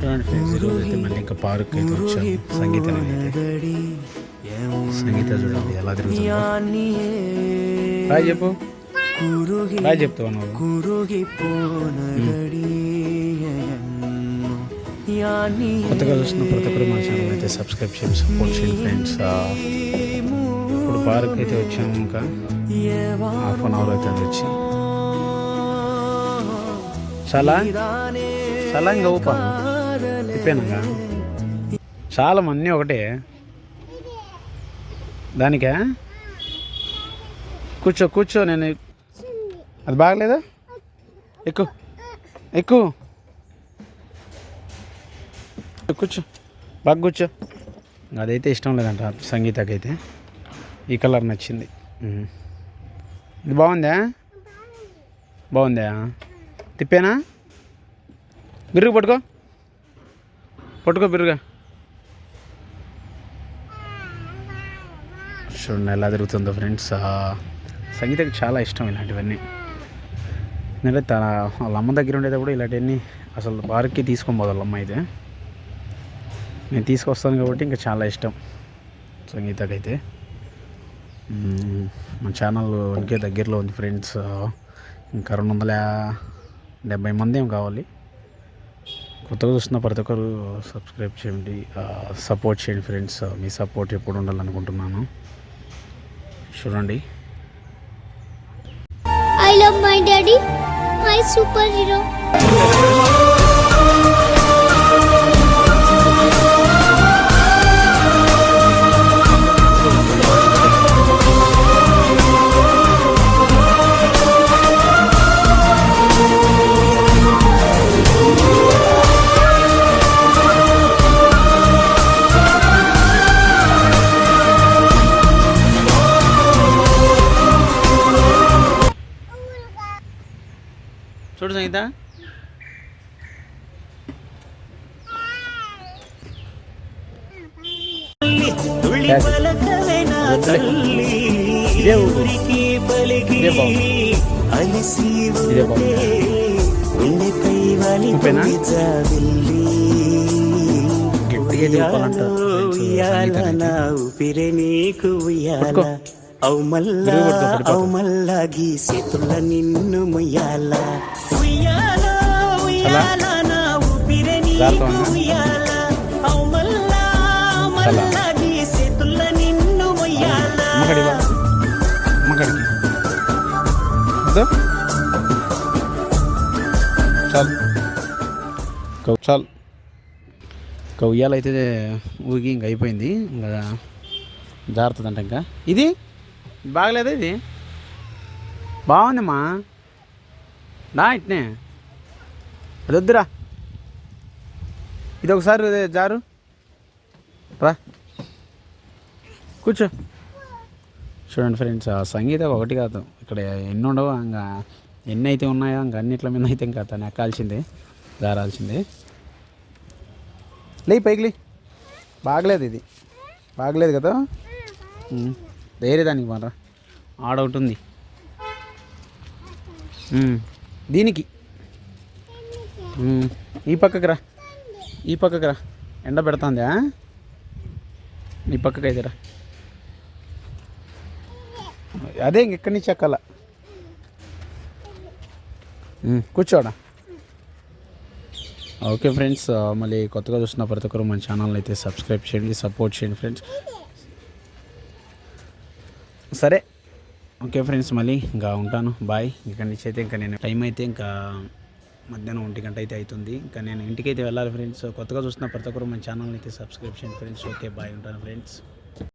చూడండి ఫ్రెండ్స్ ఈరోజు అయితే మళ్ళీ ఇంకా పార్క్ అయితే వచ్చాము. సంగీత సంగీత చూడండి ఎలా తిరుగుతుందో. రాయ్ చెప్పు. రాయ్ చెప్తావు నువ్వు? కొత్తగా చూస్తున్న ప్రతి ఒక్కరు మా ఛానల్ అయితే సబ్స్క్రైబ్ చేయండి సపోర్ట్ చేయండి ఫ్రెండ్స్ ఇప్పుడు పార్క్ అయితే వచ్చాము ఇంకా. హాఫ్ అన్ అవర్ అయితే వచ్చి. చాలా చాలా ఇంకా ఊపా తిప్పానుగా చాలా మంది ఒకటే. దానికా? కూర్చో కూర్చో నేను. అది బాగలేదా? ఎక్కు ఎక్కు. కూర్చో బాగా కూర్చో. అదైతే ఇష్టం లేదంట సంగీతకైతే. ఈ కలర్ నచ్చింది. ఇది బాగుందా? బాగుందా? తిప్పేనా? బిరుగు పట్టుకో. పట్టుకో బిరుగా చూడండి ఎలా తిరుగుతుందో ఫ్రెండ్స్. సంగీతకి చాలా ఇష్టం ఇలాంటివన్నీ. ఎందుకంటే తన వాళ్ళ అమ్మ దగ్గర ఉండేటప్పుడు ఇలాంటివన్నీ అసలు పార్క్కి తీసుకొని పోదు వాళ్ళ అమ్మ అయితే. నేను తీసుకొస్తాను కాబట్టి ఇంకా చాలా ఇష్టం సంగీతకైతే. మా ఛానల్ ఇంకే దగ్గరలో ఉంది ఫ్రెండ్స్. ఇంకా రెండు వందల డెబ్బై మంది ఏం కావాలి. కొత్తగా చూస్తున్న ప్రతి ఒక్కరు సబ్స్క్రైబ్ చేయండి. సపోర్ట్ చేయండి ఫ్రెండ్స్ మీ సపోర్ట్ ఎప్పుడు ఉండాలనుకుంటున్నాను. చూడండి. I love my daddy my super hero చూడు సంగీత. ఇదే గట్టిగా చెప్పాలంట ఊపిరే నీకు. ఉయ్యాల. అవు మల్లా విరుగు పట్టుకో, పడిపోతావు. అవు మల్లా గీసేతుల నిన్ను ముయ్యాల. ఉయ్యాల ఉయ్యాల నా ఊపిరే నీకు జాగ్రత్త. ఉయ్యాల. అవు మల్లా మల్లా గీసేతుల నిన్ను ముయ్యాల. వా చాలు. చాలు. ఇంకా ఉయ్యాలైతే ఊగి ఇంక అయిపోయింది. ఇంకా జారుతుందంట ఇంకా. ఇది? బాగలేదా ఇది? బాగుందమ్మా. దా ఇట్నే. అది వద్దురా ఇది ఒకసారి జారు. రా. కూర్చో. చూడండి ఫ్రెండ్స్ ఆ సంగీతం ఒకటి కాదు. ఇక్కడ ఎన్ని ఉండవు ఇంకా ఎన్ని అయితే ఉన్నాయో ఇంకా అన్నిట్ల మీద అయితే ఇంకా తను ఎక్కాల్సిందే జారాల్సిందే. లే పైకి లే బాగలేదు ఇది. బాగలేదు కదా? ఉమ్. వేరే దానికి మారా ఆడ ఒకటి ఉంది. దీనికి. ఈ పక్కకి రా ఈ పక్కకి రా ఎండ పెడుతుందా నీ పక్కకి అయితే రా అదే ఇంక ఇక్కడి నుంచి ఎక్కాల. కూర్చోడా? ఓకే ఫ్రెండ్స్ మళ్ళీ కొత్తగా చూస్తున్న ప్రతి ఒక్కరు మన ఛానల్ అయితే సబ్స్క్రైబ్ చేయండి సపోర్ట్ చేయండి ఫ్రెండ్స్. సరే. ఓకే ఫ్రెండ్స్ మళ్ళీ ఇంకా ఉంటాను. బాయ్ ఇక్కడి నుంచి అయితే ఇంకా నేను టైం అయితే ఇంకా మధ్యాహ్నం ఒంటి గంట అయితే అవుతుంది ఇంకా నేను ఇంటికి అయితే వెళ్ళాలి ఫ్రెండ్స్. కొత్తగా చూస్తున్న ప్రతి ఒక్కరు మన ఛానల్ అయితే సబ్స్క్రైబ్ చేయండి ఫ్రెండ్స్. ఓకే బాయ్ ఉంటాను ఫ్రెండ్స్.